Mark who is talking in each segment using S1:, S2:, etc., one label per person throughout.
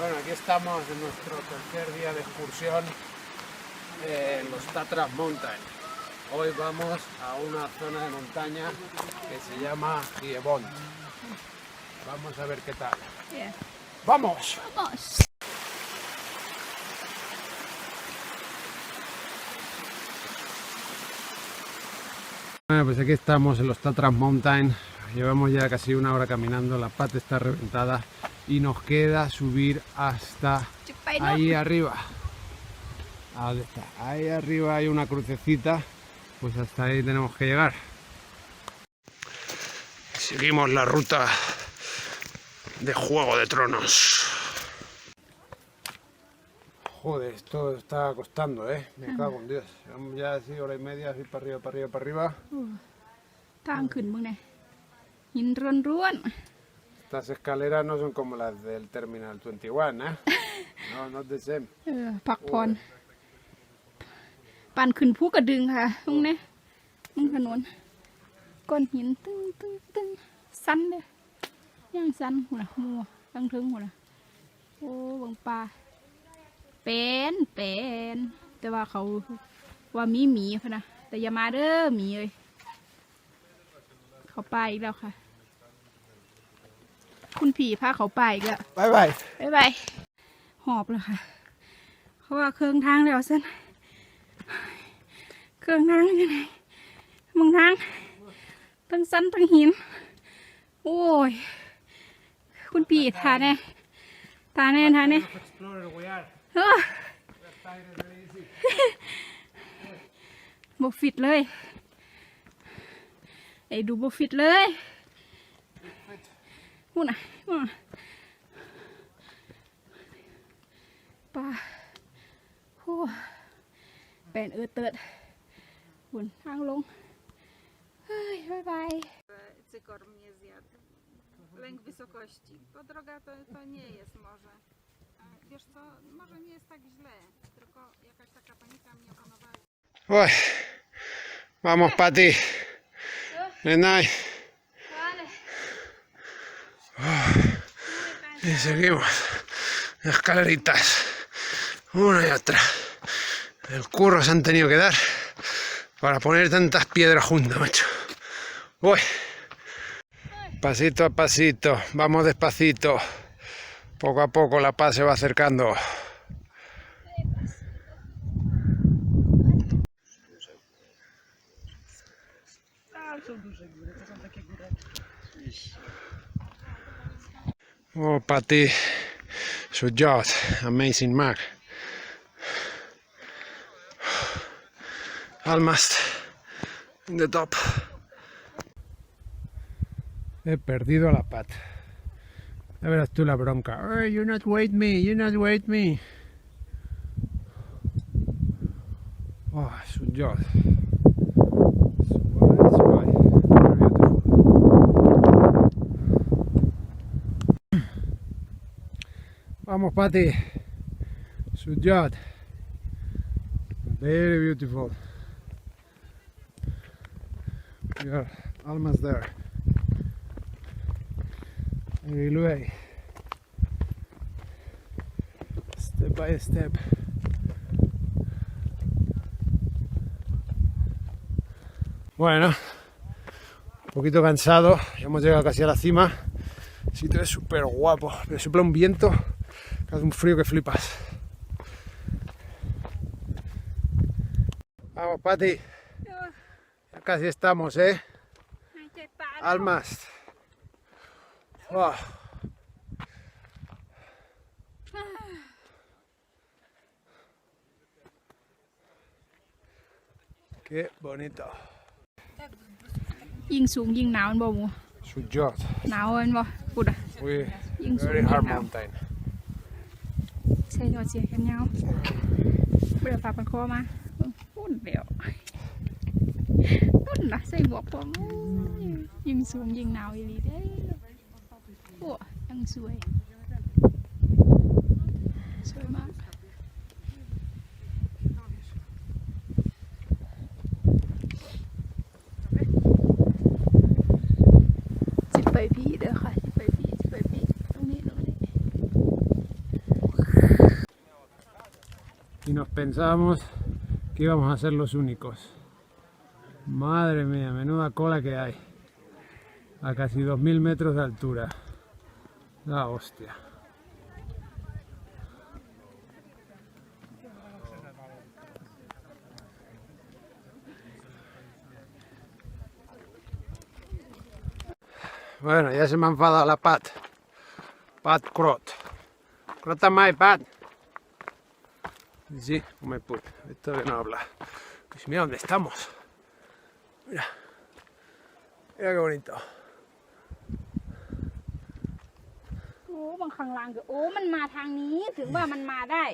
S1: Bueno, aquí estamos en nuestro tercer día de excursión en los Tatras Mountain. Hoy vamos a una zona de montaña que se llama Giebont. Vamos a ver qué tal.
S2: Yeah.
S1: ¡Vamos!
S2: Vamos.
S1: Bueno, pues aquí estamos en los Tatras Mountain. Llevamos ya casi una hora caminando, la pata está reventada y nos queda subir hasta
S2: จะไปเนอะ
S1: ahí arriba. ¿A ¿Dónde está? Ahí arriba hay una crucecita, pues hasta ahí tenemos que llegar. Seguimos la ruta de Juego de Tronos. Joder, esto está costando, ¿eh? Me cago en Dios. Llevamos ya así hora y media, así para arriba, para arriba, para arriba.
S2: ทางขึ้นมึงเนี่ยหินร้วน
S1: Estas escaleras no son como las del Terminal 21, ¿eh? No, not the same.
S2: ๆเออพักผ่อนปั่นขึ้นภูกระดึงค่ะตรงนี้ตรงถนนก้อนหินตึ้งตึ้งตึ้งสั้นเลยย่างสั้นหัวนะมัวตั้งถึงหัวนะโอ้เบังปลาเป็นเป็นแต่ว่าเขาว่ามีหมีพะนะแต่อย่ามาเด้อหมีเลยเขาไปอีกแล้วค่ะ คุณผีพาเขาไปอีกแล้ว
S1: Bye bye.
S2: บายบายหอบเลยค่ะ เพราะว่าเครื่องทางแล้วเส้นเครื่องทางอยู่ไหนมึงทางทั้งสั้นทั้งหิน โอ้ย คุณพี่ทาแน่ทาแน่ทาแน่
S1: Explorer, we are.
S2: เฮ้อบ่ฟิตเลย ไอ้ดูบ่ฟิตเลย พูดน่ะพูดน่ะป้าโอ้เป็นเออเติดหุ่นทางลง เฮ้ย บ๊ายบาย
S3: cykor mnie zjadł. Lęk wysokości, bo droga to, to nie jest może. A Wiesz co, może nie jest tak źle, tylko jakaś taka panika mnie opanowała.
S1: Uy. Vamos, Pati. Nenay. Y seguimos. Escaleritas. Una y otra. El curro se han tenido que dar para poner tantas piedras juntas, macho. Uy. Pasito a pasito. Vamos despacito. Poco a poco la paz se va acercando. Oh, โอ้ปาร์ตี้สุดยอด amazing มาก almost in the top. He perdido la pat ya verás tú la bronca. Oh, you not wait me you not wait me. Oh, สุดยอด Vamos, Pati. Sujat. Very beautiful. We are almost there. Way. Step by step. Bueno, un poquito cansado. Ya hemos llegado casi a la cima. El sitio es súper guapo. Me sopla un viento. que Hace un frío que flipas. Vamos, Pati. Ya casi estamos, ¿eh?
S2: หายใจตาย
S1: Almas. Oh. Qué bonito.
S2: ยิ่งสูงยิ่งหนาวแม่นบ่หมู
S1: Sujot.
S2: หนาวแมันบ่ปุดอ่ะ
S1: We
S2: Yung
S1: very
S2: sunod
S1: hard
S2: na.
S1: mountain.
S2: เสียอดเสียแขนยาวเบื่อฝากปันคอมาปุ่นเดียวปุ่นนะใส่หมวกผมยิงสูงยิงหนาวอีหลีเด้โอ้ยังสวย สวยมาก
S1: pensábamos que íbamos a ser los únicos. Madre mía, menuda cola que hay. A casi 2.000 metros de altura. La hostia. Bueno, ya se me ha enfadado la Pat. Pat Crot. Crota mai, Pat. Sí, come put. Esto que no habla. Pues mira dónde estamos. Mira. Mira qué bonito.
S2: โอ้บางข้างล่างก็โอ้ มันมาทางนี้ ถึงว่ามันมาได้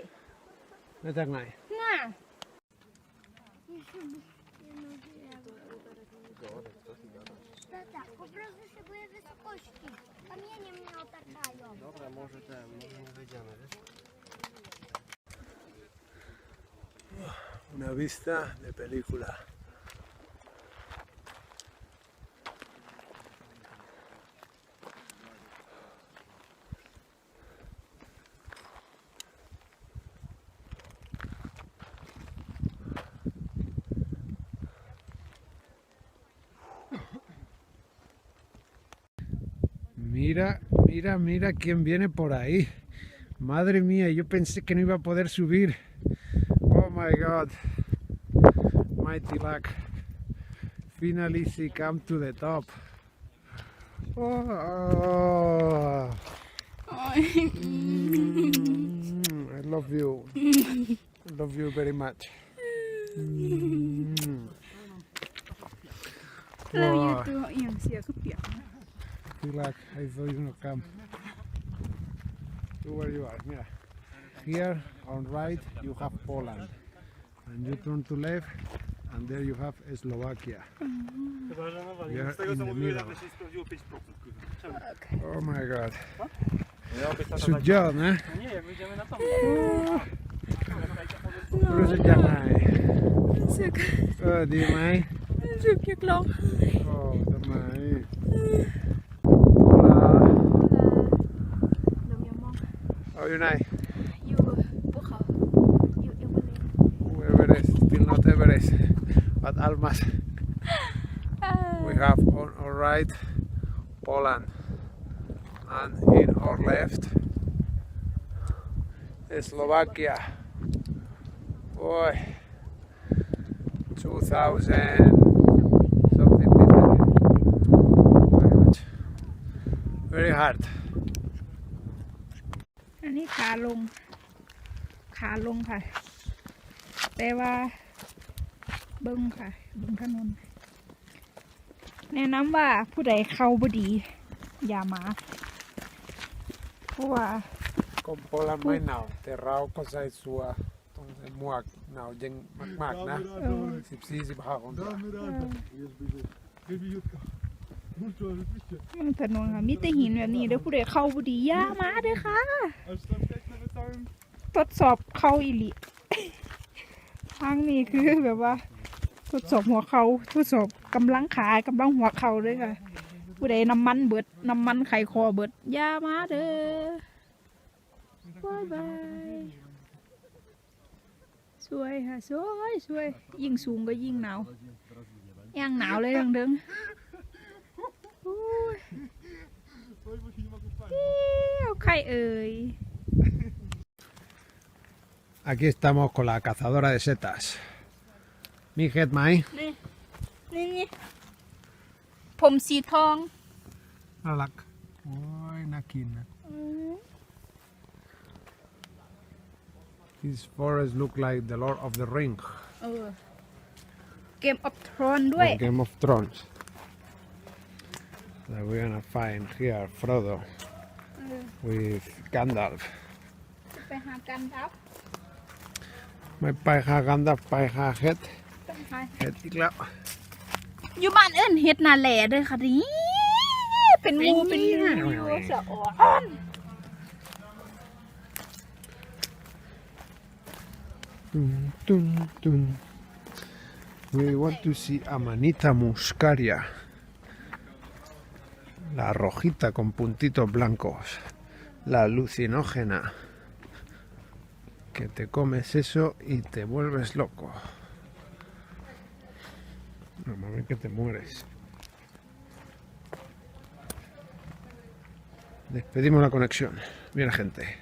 S1: ¿De tan ahí?
S2: น่ะ
S4: Tata, po prostu szybuję wysokości. Kamienie mnie otaczają.
S5: Dobra, może ten, może nie wyjdziemy, wiesz?
S1: Una vista de película. Mira, mira, mira quién viene por ahí. Madre mía, yo pensé que no iba a poder subir. my god mighty luck finally she come to the top oh. mm, I love you I love you very much mm. Wow. Good luck, I thought you not come. To where you are, yeah. Here on right you have Poland and you turn to left and there you have Slovakia.
S5: We are
S1: in the middle. Oh my god.
S2: Cudowne. Proszę Dianaj. O, Dianaj. Szybkie klą. O, Dianaj. Hola.
S1: Hola. O, Junaj. not Everest but almost
S2: เอ่อ
S1: we have on our right Poland and in our left Slovakia boy 2000 something meters Very much. very hard
S2: อันนี้ขาลง ขาลงค่ะ แต่ว่า เบิ้งค่ะเบิ้งถนนแนะนำว่าผู้ใดเข้าบ่ดี อย่ามา เพราะว่า
S1: con Poland ไม่หนาวแต่เราก็ใส่สัวต้องใส่หมวกหนาวยังมากๆนะสิบสี่สิบห้าองศา
S2: ถนนค่ะมีแต่หินแบบนี้เด้อผู้ใดเข้าบ่ดีอย่ามาเด้อค่ะ ทดสอบเข้าอีหลี ทางนี้คือแบบว่า ทดสอบหัวเขาทดสอบกำลังขากำลังหัวเขาเลยค่ะ ผู้ใดน้ำมันเบิดน้ำมันไขคอเบิดอย่ามาเด้อบายบายสวยค่ะสวยสวยยิ่งสูงก็ยิ่งหนาวย่างหนาวเลยทั้งเดิงโอ้ยเอ้วใครเอ่ย
S1: Aquí estamos con la cazadora de setas. Mi head mai.
S2: นี่นี่นี่ผมสีทอง
S1: Alak. Oi, nakin. These forests look like the Lord of the Ring.
S2: เออ เกมออฟทรอนด้วย
S1: from Game of Thrones. That we're gonna find here Frodo with Gandalf.
S2: ไปหากันครับ
S1: ไม่ไปหา Gandalf ไปหาเฮ็ด
S2: ไปหา
S1: เฮ็ดอีกแล้ว
S2: อยู่บ้านเอิ้นเฮ็ดนาแหล่เด้อค่ะนี่เป็นงูเป็นงูอยู่สะอ่อน
S1: Tum, tum, tum. We want to see Amanita muscaria. La rojita con puntitos blancos. La alucinógena. que te comes eso y te vuelves loco. No mames que te mueres. Despedimos la conexión. Mira gente.